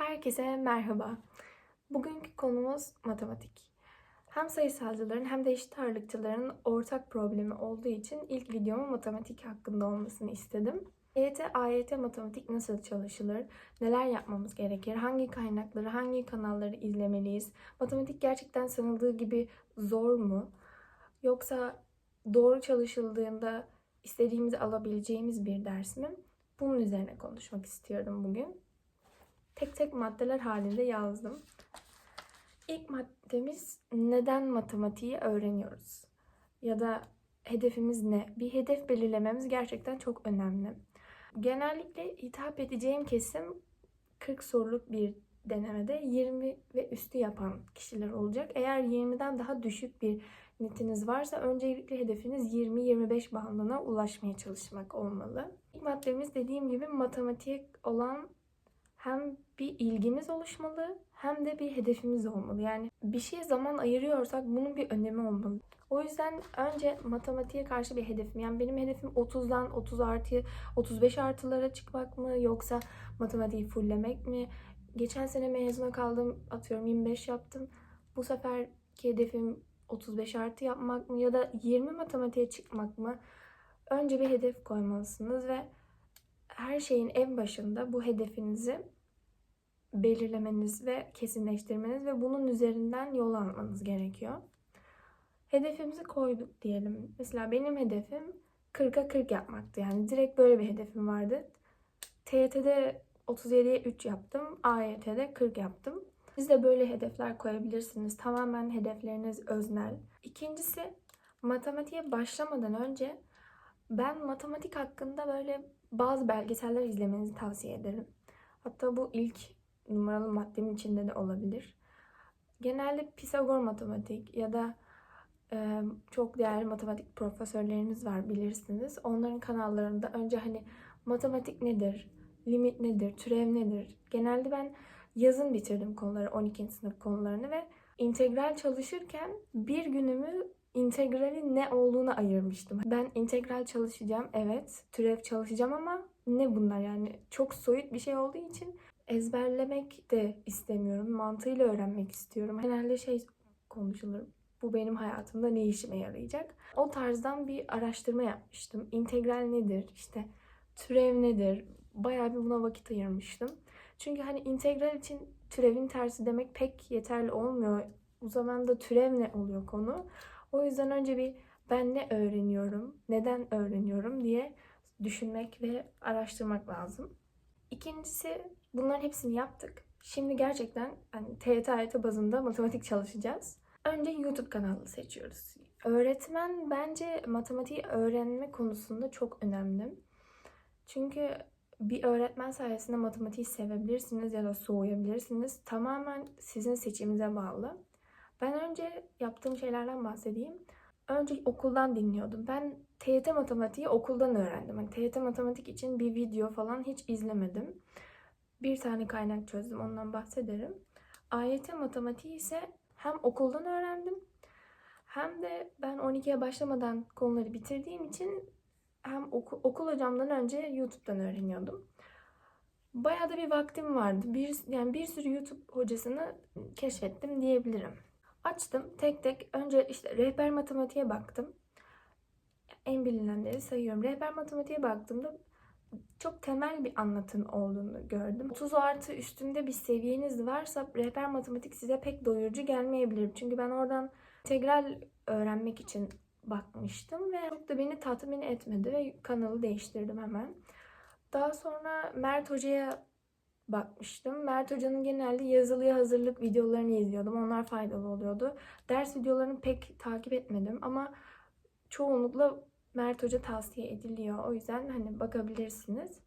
Herkese merhaba. Bugünkü konumuz matematik. Hem sayısalcıların hem de eşit ağırlıkçıların ortak problemi olduğu için ilk videomun matematik hakkında olmasını istedim. EYT, AYT matematik nasıl çalışılır? Neler yapmamız gerekir? Hangi kaynakları, hangi kanalları izlemeliyiz? Matematik gerçekten sanıldığı gibi zor mu? Yoksa doğru çalışıldığında istediğimizi alabileceğimiz bir ders mi? Bunun üzerine konuşmak istiyorum bugün tek tek maddeler halinde yazdım. İlk maddemiz neden matematiği öğreniyoruz? Ya da hedefimiz ne? Bir hedef belirlememiz gerçekten çok önemli. Genellikle hitap edeceğim kesim 40 soruluk bir denemede 20 ve üstü yapan kişiler olacak. Eğer 20'den daha düşük bir netiniz varsa öncelikle hedefiniz 20-25 bandına ulaşmaya çalışmak olmalı. İlk maddemiz dediğim gibi matematik olan hem bir ilgimiz oluşmalı hem de bir hedefimiz olmalı. Yani bir şeye zaman ayırıyorsak bunun bir önemi olmalı. O yüzden önce matematiğe karşı bir hedefim. Yani benim hedefim 30'dan 30 artı 35 artılara çıkmak mı yoksa matematiği fulllemek mi? Geçen sene mezuna kaldım atıyorum 25 yaptım. Bu seferki hedefim 35 artı yapmak mı ya da 20 matematiğe çıkmak mı? Önce bir hedef koymalısınız ve her şeyin en başında bu hedefinizi belirlemeniz ve kesinleştirmeniz ve bunun üzerinden yol almanız gerekiyor. Hedefimizi koyduk diyelim. Mesela benim hedefim 40'a 40 yapmaktı. Yani direkt böyle bir hedefim vardı. TYT'de 37'ye 3 yaptım. AYT'de 40 yaptım. Siz de böyle hedefler koyabilirsiniz. Tamamen hedefleriniz öznel. İkincisi matematiğe başlamadan önce ben matematik hakkında böyle bazı belgeseller izlemenizi tavsiye ederim. Hatta bu ilk numaralı maddemin içinde de olabilir. Genelde Pisagor matematik ya da e, çok değerli matematik profesörlerimiz var bilirsiniz. Onların kanallarında önce hani matematik nedir, limit nedir, türev nedir? Genelde ben yazın bitirdim konuları, 12. sınıf konularını ve integral çalışırken bir günümü integralin ne olduğunu ayırmıştım. Ben integral çalışacağım, evet. Türev çalışacağım ama ne bunlar yani? Çok soyut bir şey olduğu için ezberlemek de istemiyorum. Mantığıyla öğrenmek istiyorum. Genelde şey konuşulur. Bu benim hayatımda ne işime yarayacak? O tarzdan bir araştırma yapmıştım. İntegral nedir? İşte türev nedir? Bayağı bir buna vakit ayırmıştım. Çünkü hani integral için türevin tersi demek pek yeterli olmuyor. O zaman da türev ne oluyor konu? O yüzden önce bir ben ne öğreniyorum, neden öğreniyorum diye düşünmek ve araştırmak lazım. İkincisi bunların hepsini yaptık. Şimdi gerçekten hani TYT AYT bazında matematik çalışacağız. Önce YouTube kanalı seçiyoruz. Öğretmen bence matematiği öğrenme konusunda çok önemli. Çünkü bir öğretmen sayesinde matematiği sevebilirsiniz ya da soğuyabilirsiniz. Tamamen sizin seçiminize bağlı. Ben önce yaptığım şeylerden bahsedeyim. Önce okuldan dinliyordum. Ben TYT matematiği okuldan öğrendim. Yani TYT matematik için bir video falan hiç izlemedim. Bir tane kaynak çözdüm ondan bahsederim. AYT matematiği ise hem okuldan öğrendim hem de ben 12'ye başlamadan konuları bitirdiğim için hem oku, okul hocamdan önce YouTube'dan öğreniyordum. Bayağı da bir vaktim vardı. Bir, yani bir sürü YouTube hocasını keşfettim diyebilirim. Açtım tek tek önce işte rehber matematiğe baktım. En bilinenleri sayıyorum. Rehber matematiğe baktığımda çok temel bir anlatım olduğunu gördüm. 30 artı üstünde bir seviyeniz varsa rehber matematik size pek doyurucu gelmeyebilir. Çünkü ben oradan integral öğrenmek için bakmıştım ve çok da beni tatmin etmedi ve kanalı değiştirdim hemen. Daha sonra Mert Hoca'ya bakmıştım. Mert Hoca'nın genelde yazılıya hazırlık videolarını izliyordum. Onlar faydalı oluyordu. Ders videolarını pek takip etmedim ama çoğunlukla Mert Hoca tavsiye ediliyor. O yüzden hani bakabilirsiniz.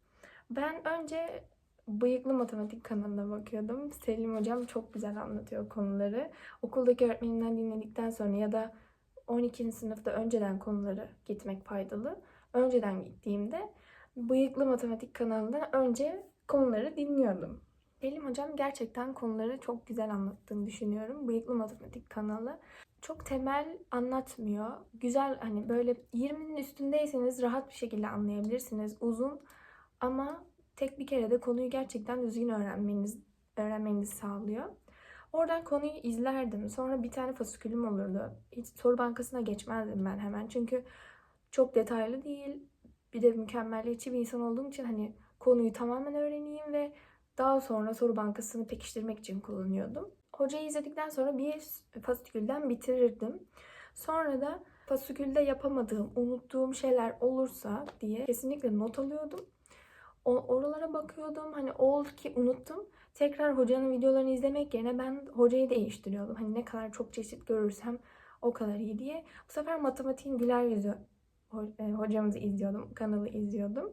Ben önce Bıyıklı Matematik kanalına bakıyordum. Selim Hocam çok güzel anlatıyor konuları. Okuldaki öğretmenimden dinledikten sonra ya da 12. sınıfta önceden konuları gitmek faydalı. Önceden gittiğimde Bıyıklı Matematik kanalından önce konuları dinliyordum. Selim Hocam gerçekten konuları çok güzel anlattığını düşünüyorum. Bıyıklı Matematik kanalı. Çok temel anlatmıyor. Güzel hani böyle 20'nin üstündeyseniz rahat bir şekilde anlayabilirsiniz. Uzun ama tek bir kere de konuyu gerçekten düzgün öğrenmeniz öğrenmenizi sağlıyor. Oradan konuyu izlerdim. Sonra bir tane fasikülüm olurdu. Hiç soru bankasına geçmezdim ben hemen. Çünkü çok detaylı değil. Bir de mükemmelliyetçi bir insan olduğum için hani konuyu tamamen öğreneyim ve daha sonra soru bankasını pekiştirmek için kullanıyordum. Hocayı izledikten sonra bir fasikülden bitirirdim. Sonra da fasikülde yapamadığım, unuttuğum şeyler olursa diye kesinlikle not alıyordum. O, oralara bakıyordum. Hani oldu ki unuttum. Tekrar hocanın videolarını izlemek yerine ben hocayı değiştiriyordum. Hani ne kadar çok çeşit görürsem o kadar iyi diye. Bu sefer matematiğin güler yüzü e, hocamızı izliyordum. Kanalı izliyordum.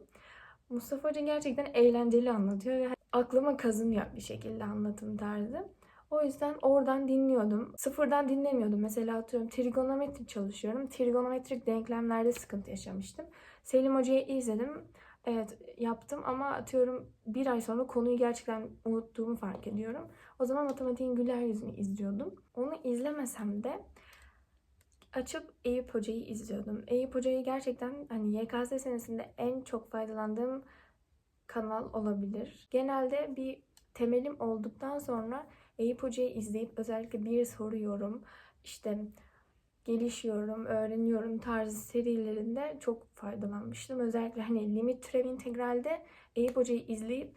Mustafa Hoca gerçekten eğlenceli anlatıyor ve aklıma kazınıyor bir şekilde anlatım tarzı. O yüzden oradan dinliyordum. Sıfırdan dinlemiyordum. Mesela atıyorum trigonometri çalışıyorum. Trigonometrik denklemlerde sıkıntı yaşamıştım. Selim Hoca'yı izledim. Evet yaptım ama atıyorum bir ay sonra konuyu gerçekten unuttuğumu fark ediyorum. O zaman matematiğin güler yüzünü izliyordum. Onu izlemesem de açıp Eyüp Hoca'yı izliyordum. Eyüp Hoca'yı gerçekten hani YKS senesinde en çok faydalandığım kanal olabilir. Genelde bir temelim olduktan sonra Eyüp Hoca'yı izleyip özellikle bir soruyorum, işte gelişiyorum, öğreniyorum tarzı serilerinde çok faydalanmıştım. Özellikle hani limit türev integralde Eyüp Hoca'yı izleyip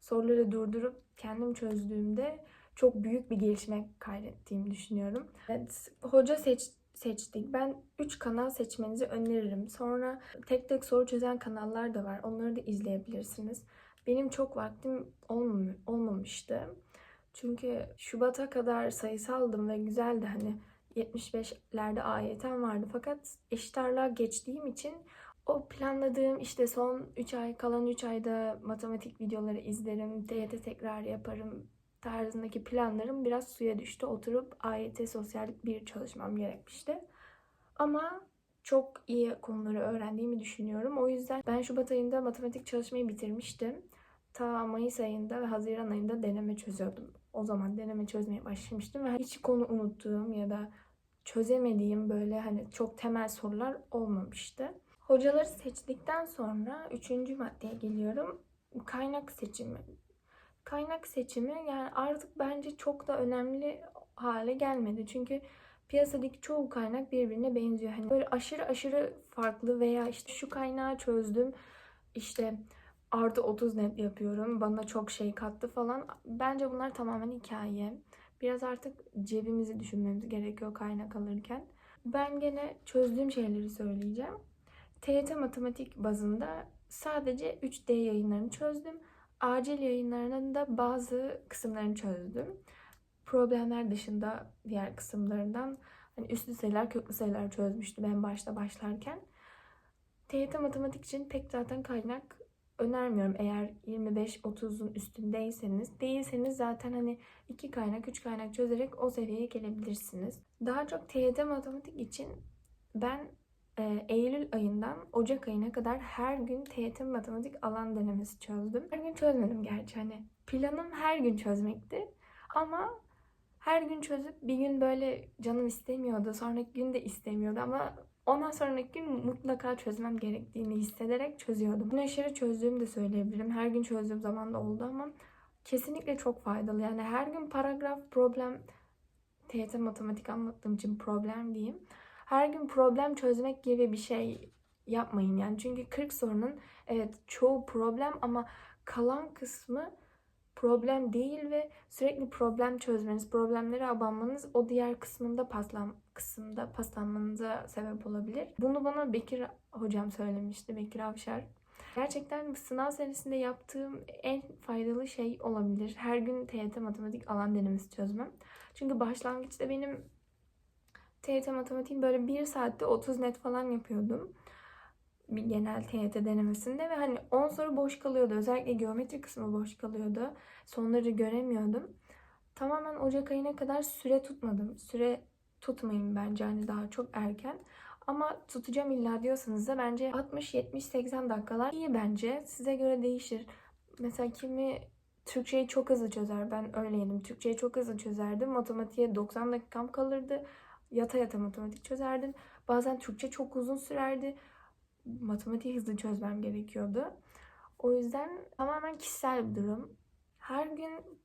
soruları durdurup kendim çözdüğümde çok büyük bir gelişme kaydettiğimi düşünüyorum. Evet, hoca seç, seçtik. Ben 3 kanal seçmenizi öneririm. Sonra tek tek soru çözen kanallar da var. Onları da izleyebilirsiniz. Benim çok vaktim olmam, olmamıştı. Çünkü Şubat'a kadar sayısaldım ve güzeldi hani 75'lerde ayetem vardı. Fakat eşit ağırlığa geçtiğim için o planladığım işte son 3 ay kalan 3 ayda matematik videoları izlerim, TYT tekrar yaparım tarzındaki planlarım biraz suya düştü. Oturup AYT sosyal bir çalışmam gerekmişti. Ama çok iyi konuları öğrendiğimi düşünüyorum. O yüzden ben Şubat ayında matematik çalışmayı bitirmiştim. Ta Mayıs ayında ve Haziran ayında deneme çözüyordum. O zaman deneme çözmeye başlamıştım ve hiç konu unuttuğum ya da çözemediğim böyle hani çok temel sorular olmamıştı. Hocaları seçtikten sonra üçüncü maddeye geliyorum. Kaynak seçimi. Kaynak seçimi yani artık bence çok da önemli hale gelmedi. Çünkü piyasadaki çoğu kaynak birbirine benziyor. Hani böyle aşırı aşırı farklı veya işte şu kaynağı çözdüm işte artı 30 net yapıyorum bana çok şey kattı falan. Bence bunlar tamamen hikaye. Biraz artık cebimizi düşünmemiz gerekiyor kaynak alırken. Ben gene çözdüğüm şeyleri söyleyeceğim. TYT matematik bazında sadece 3D yayınlarını çözdüm. Acil yayınlarının da bazı kısımlarını çözdüm. Problemler dışında diğer kısımlarından hani üslü sayılar, köklü sayılar çözmüştüm en başta başlarken. TYT matematik için pek zaten kaynak önermiyorum eğer 25-30'un üstündeyseniz. Değilseniz zaten hani 2 kaynak, 3 kaynak çözerek o seviyeye gelebilirsiniz. Daha çok TYT matematik için ben e, Eylül ayından Ocak ayına kadar her gün TYT matematik alan denemesi çözdüm. Her gün çözmedim gerçi hani planım her gün çözmekti. Ama her gün çözüp bir gün böyle canım istemiyordu. Sonraki gün de istemiyordu ama ondan sonraki gün mutlaka çözmem gerektiğini hissederek çözüyordum. Bunu aşırı çözdüğümü de söyleyebilirim. Her gün çözdüğüm zaman da oldu ama kesinlikle çok faydalı. Yani her gün paragraf problem TYT matematik anlattığım için problem diyeyim. Her gün problem çözmek gibi bir şey yapmayın yani. Çünkü 40 sorunun evet çoğu problem ama kalan kısmı problem değil ve sürekli problem çözmeniz, problemlere abanmanız o diğer kısmında paslan kısımda paslanmanıza sebep olabilir. Bunu bana Bekir hocam söylemişti, Bekir Avşar. Gerçekten sınav senesinde yaptığım en faydalı şey olabilir. Her gün TYT matematik alan denemesi çözmem. Çünkü başlangıçta benim TYT matematiğin böyle bir saatte 30 net falan yapıyordum. Bir genel TYT denemesinde ve hani 10 soru boş kalıyordu. Özellikle geometri kısmı boş kalıyordu. Sonları göremiyordum. Tamamen Ocak ayına kadar süre tutmadım. Süre tutmayın bence hani daha çok erken. Ama tutacağım illa diyorsanız da bence 60, 70, 80 dakikalar iyi bence. Size göre değişir. Mesela kimi Türkçeyi çok hızlı çözer. Ben öyleydim. Türkçeyi çok hızlı çözerdim. Matematiğe 90 dakikam kalırdı. Yata yata matematik çözerdim. Bazen Türkçe çok uzun sürerdi. Matematiği hızlı çözmem gerekiyordu. O yüzden tamamen kişisel bir durum. Her gün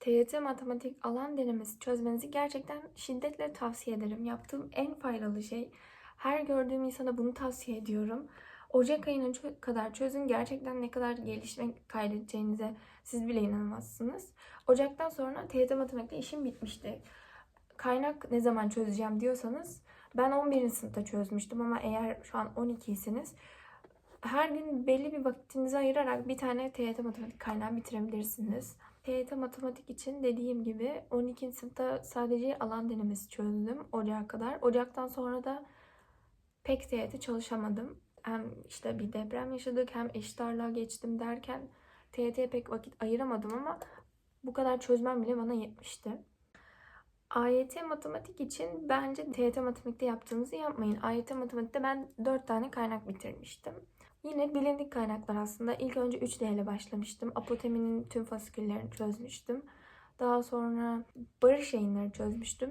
TYT matematik alan denemesi çözmenizi gerçekten şiddetle tavsiye ederim. Yaptığım en faydalı şey. Her gördüğüm insana bunu tavsiye ediyorum. Ocak ayına kadar çözün. Gerçekten ne kadar gelişme kaydedeceğinize siz bile inanmazsınız. Ocaktan sonra TYT matematikte işim bitmişti. Kaynak ne zaman çözeceğim diyorsanız ben 11. sınıfta çözmüştüm ama eğer şu an 12'siniz her gün belli bir vaktinizi ayırarak bir tane TYT matematik kaynağı bitirebilirsiniz. TYT matematik için dediğim gibi 12. sınıfta sadece alan denemesi çözdüm Ocağa kadar. Ocaktan sonra da pek TYT çalışamadım. Hem işte bir deprem yaşadık hem eşit ağırlığa geçtim derken TYT'ye pek vakit ayıramadım ama bu kadar çözmem bile bana yetmişti. AYT matematik için bence TYT matematikte yaptığınızı yapmayın. AYT matematikte ben 4 tane kaynak bitirmiştim. Yine bilindik kaynaklar aslında. İlk önce 3D ile başlamıştım. Apoteminin tüm fasiküllerini çözmüştüm. Daha sonra barış yayınları çözmüştüm.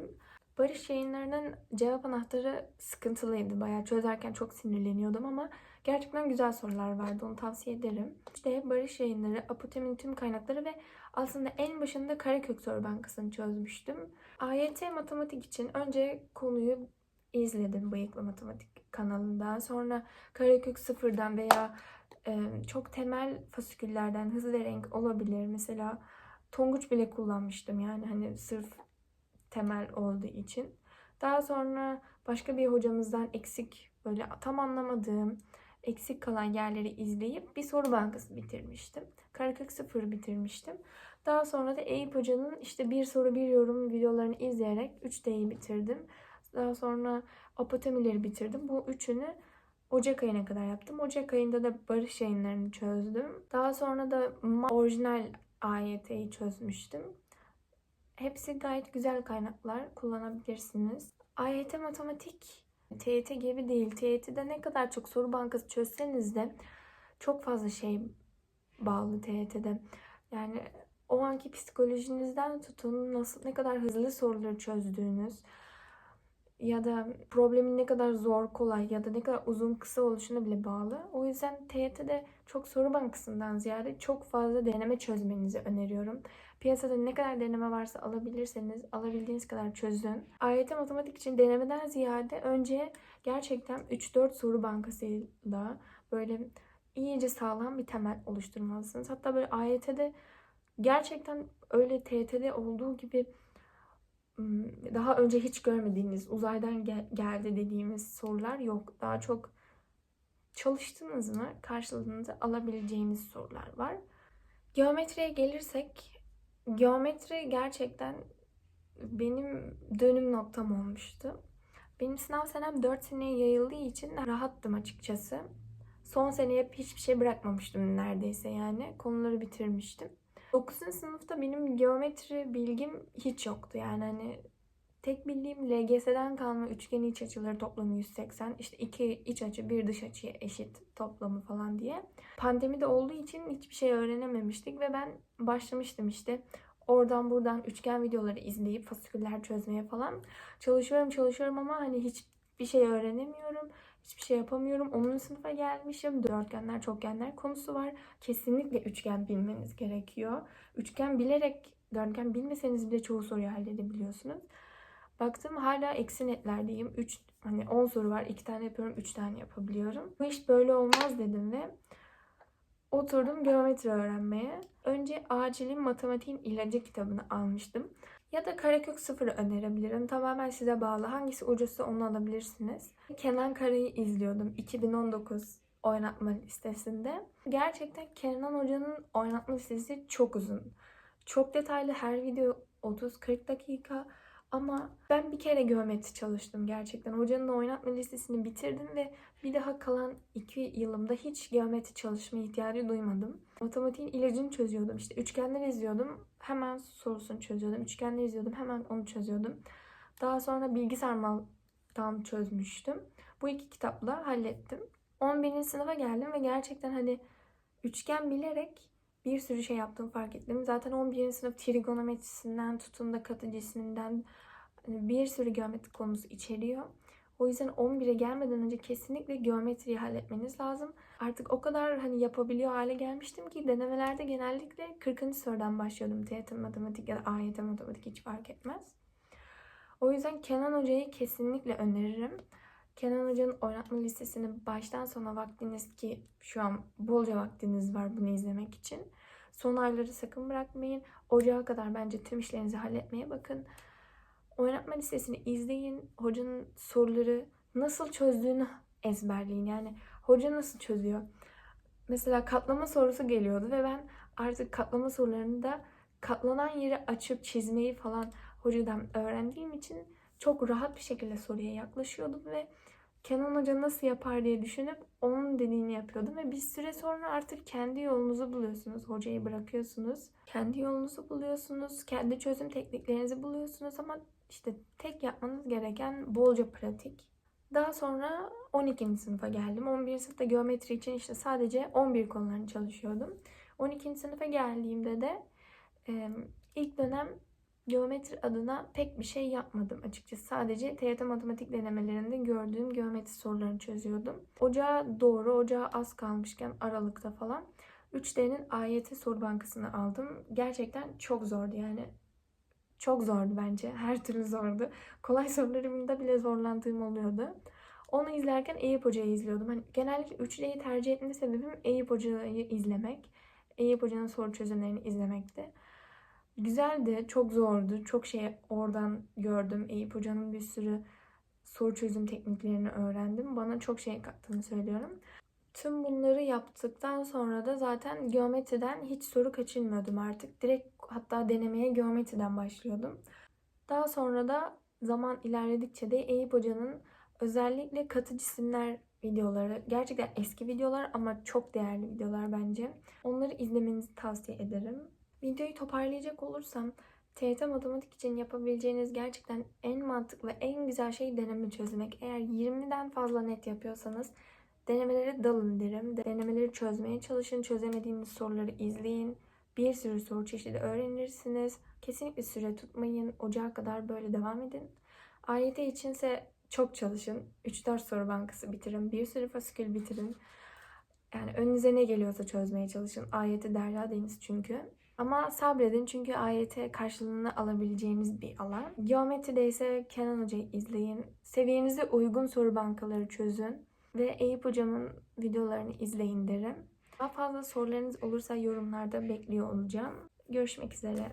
Barış yayınlarının cevap anahtarı sıkıntılıydı. Bayağı çözerken çok sinirleniyordum ama gerçekten güzel sorular vardı. Onu tavsiye ederim. İşte barış yayınları, Apoteminin tüm kaynakları ve aslında en başında Karakök Soru Bankası'nı çözmüştüm. AYT matematik için önce konuyu izledim Bıyıklı Matematik kanalından. Sonra Karakök sıfırdan veya e, çok temel fasiküllerden hızlı renk olabilir. Mesela Tonguç bile kullanmıştım yani hani sırf temel olduğu için. Daha sonra başka bir hocamızdan eksik böyle tam anlamadığım eksik kalan yerleri izleyip bir soru bankası bitirmiştim. Karakök sıfır bitirmiştim. Daha sonra da Eyüp Hoca'nın işte bir soru bir yorum videolarını izleyerek 3D'yi bitirdim. Daha sonra apotemileri bitirdim. Bu üçünü Ocak ayına kadar yaptım. Ocak ayında da barış yayınlarını çözdüm. Daha sonra da orijinal AYT'yi çözmüştüm. Hepsi gayet güzel kaynaklar. Kullanabilirsiniz. AYT matematik TYT gibi değil. TYT'de ne kadar çok soru bankası çözseniz de çok fazla şey bağlı TYT'de. Yani o anki psikolojinizden tutun nasıl ne kadar hızlı soruları çözdüğünüz ya da problemin ne kadar zor kolay ya da ne kadar uzun kısa oluşuna bile bağlı. O yüzden TYT'de çok soru bankasından ziyade çok fazla deneme çözmenizi öneriyorum. Piyasada ne kadar deneme varsa alabilirseniz alabildiğiniz kadar çözün. AYT matematik için denemeden ziyade önce gerçekten 3-4 soru bankasıyla böyle iyice sağlam bir temel oluşturmalısınız. Hatta böyle AYT'de gerçekten öyle TYT'de olduğu gibi daha önce hiç görmediğiniz uzaydan gel- geldi dediğimiz sorular yok. Daha çok çalıştınız mı karşılığında alabileceğiniz sorular var. Geometriye gelirsek geometri gerçekten benim dönüm noktam olmuştu. Benim sınav senem 4 seneye yayıldığı için rahattım açıkçası. Son seneye hiçbir şey bırakmamıştım neredeyse yani. Konuları bitirmiştim. 9. sınıfta benim geometri bilgim hiç yoktu. Yani hani tek bildiğim LGS'den kalma üçgen iç açıları toplamı 180. İşte iki iç açı bir dış açıya eşit toplamı falan diye. Pandemi de olduğu için hiçbir şey öğrenememiştik ve ben başlamıştım işte oradan buradan üçgen videoları izleyip fasiküller çözmeye falan. Çalışıyorum çalışıyorum ama hani hiçbir şey öğrenemiyorum. Hiçbir şey yapamıyorum. 10. sınıfa gelmişim. Dörtgenler, çokgenler konusu var. Kesinlikle üçgen bilmeniz gerekiyor. Üçgen bilerek dörtgen bilmeseniz bile çoğu soruyu halledebiliyorsunuz. Baktım hala eksi netlerdeyim. 3 hani 10 soru var. 2 tane yapıyorum, 3 tane yapabiliyorum. Bu iş böyle olmaz dedim ve oturdum geometri öğrenmeye. Önce Acil'in Matematiğin İlacı kitabını almıştım. Ya da Karakök sıfırı önerebilirim. Tamamen size bağlı. Hangisi ucuzsa onu alabilirsiniz. Kenan Kara'yı izliyordum 2019 oynatma listesinde. Gerçekten Kenan Hoca'nın oynatma listesi çok uzun. Çok detaylı her video 30-40 dakika. Ama ben bir kere geometri çalıştım gerçekten. Hocanın oynatma listesini bitirdim ve bir daha kalan iki yılımda hiç geometri çalışma ihtiyacı duymadım. Matematiğin ilacını çözüyordum. İşte üçgenler izliyordum. Hemen sorusunu çözüyordum. Üçgenler izliyordum. Hemen onu çözüyordum. Daha sonra bilgisayar maltan çözmüştüm. Bu iki kitapla hallettim. 11. sınıfa geldim ve gerçekten hani üçgen bilerek bir sürü şey yaptığımı fark ettim. Zaten 11. sınıf trigonometrisinden tutun da katı cisminden hani bir sürü geometri konusu içeriyor. O yüzden 11'e gelmeden önce kesinlikle geometriyi halletmeniz lazım. Artık o kadar hani yapabiliyor hale gelmiştim ki denemelerde genellikle 40. sorudan başlıyordum. TYT matematik ya da AYT matematik hiç fark etmez. O yüzden Kenan Hoca'yı kesinlikle öneririm. Kenan Hoca'nın oynatma listesini baştan sona vaktiniz ki şu an bolca vaktiniz var bunu izlemek için. Son ayları sakın bırakmayın. Ocağa kadar bence tüm işlerinizi halletmeye bakın. Oynatma listesini izleyin. Hocanın soruları nasıl çözdüğünü ezberleyin. Yani hoca nasıl çözüyor? Mesela katlama sorusu geliyordu ve ben artık katlama sorularını da katlanan yeri açıp çizmeyi falan hocadan öğrendiğim için çok rahat bir şekilde soruya yaklaşıyordum ve Kenan Hoca nasıl yapar diye düşünüp onun dediğini yapıyordum ve bir süre sonra artık kendi yolunuzu buluyorsunuz. Hocayı bırakıyorsunuz. Kendi yolunuzu buluyorsunuz. Kendi çözüm tekniklerinizi buluyorsunuz ama işte tek yapmanız gereken bolca pratik. Daha sonra 12. sınıfa geldim. 11. sınıfta geometri için işte sadece 11 konularını çalışıyordum. 12. sınıfa geldiğimde de ilk dönem geometri adına pek bir şey yapmadım açıkçası. Sadece TYT matematik denemelerinde gördüğüm geometri sorularını çözüyordum. Ocağa doğru, ocağa az kalmışken Aralık'ta falan 3D'nin AYT soru bankasını aldım. Gerçekten çok zordu yani. Çok zordu bence. Her türlü zordu. Kolay sorularımda bile zorlandığım oluyordu. Onu izlerken Eyüp Hoca'yı izliyordum. Hani genellikle 3D'yi tercih etme sebebim Eyüp Hoca'yı izlemek. Eyüp Hoca'nın soru çözümlerini izlemekti. Güzeldi, çok zordu. Çok şey oradan gördüm. Eyüp Hoca'nın bir sürü soru çözüm tekniklerini öğrendim. Bana çok şey kattığını söylüyorum. Tüm bunları yaptıktan sonra da zaten geometriden hiç soru kaçırmıyordum artık. Direkt hatta denemeye geometriden başlıyordum. Daha sonra da zaman ilerledikçe de Eyüp Hoca'nın özellikle katı cisimler videoları, gerçekten eski videolar ama çok değerli videolar bence. Onları izlemenizi tavsiye ederim. Videoyu toparlayacak olursam TYT matematik için yapabileceğiniz gerçekten en mantıklı, en güzel şey deneme çözmek. Eğer 20'den fazla net yapıyorsanız denemeleri dalın derim. Denemeleri çözmeye çalışın. Çözemediğiniz soruları izleyin. Bir sürü soru çeşidi öğrenirsiniz. Kesinlikle süre tutmayın. Ocağa kadar böyle devam edin. AYT içinse çok çalışın. 3-4 soru bankası bitirin. Bir sürü fasikül bitirin. Yani önünüze ne geliyorsa çözmeye çalışın. AYT derya deniz çünkü. Ama sabredin çünkü AYT karşılığını alabileceğiniz bir alan. Geometride ise Kenan Hoca'yı izleyin. Seviyenize uygun soru bankaları çözün. Ve Eyüp Hocam'ın videolarını izleyin derim. Daha fazla sorularınız olursa yorumlarda bekliyor olacağım. Görüşmek üzere.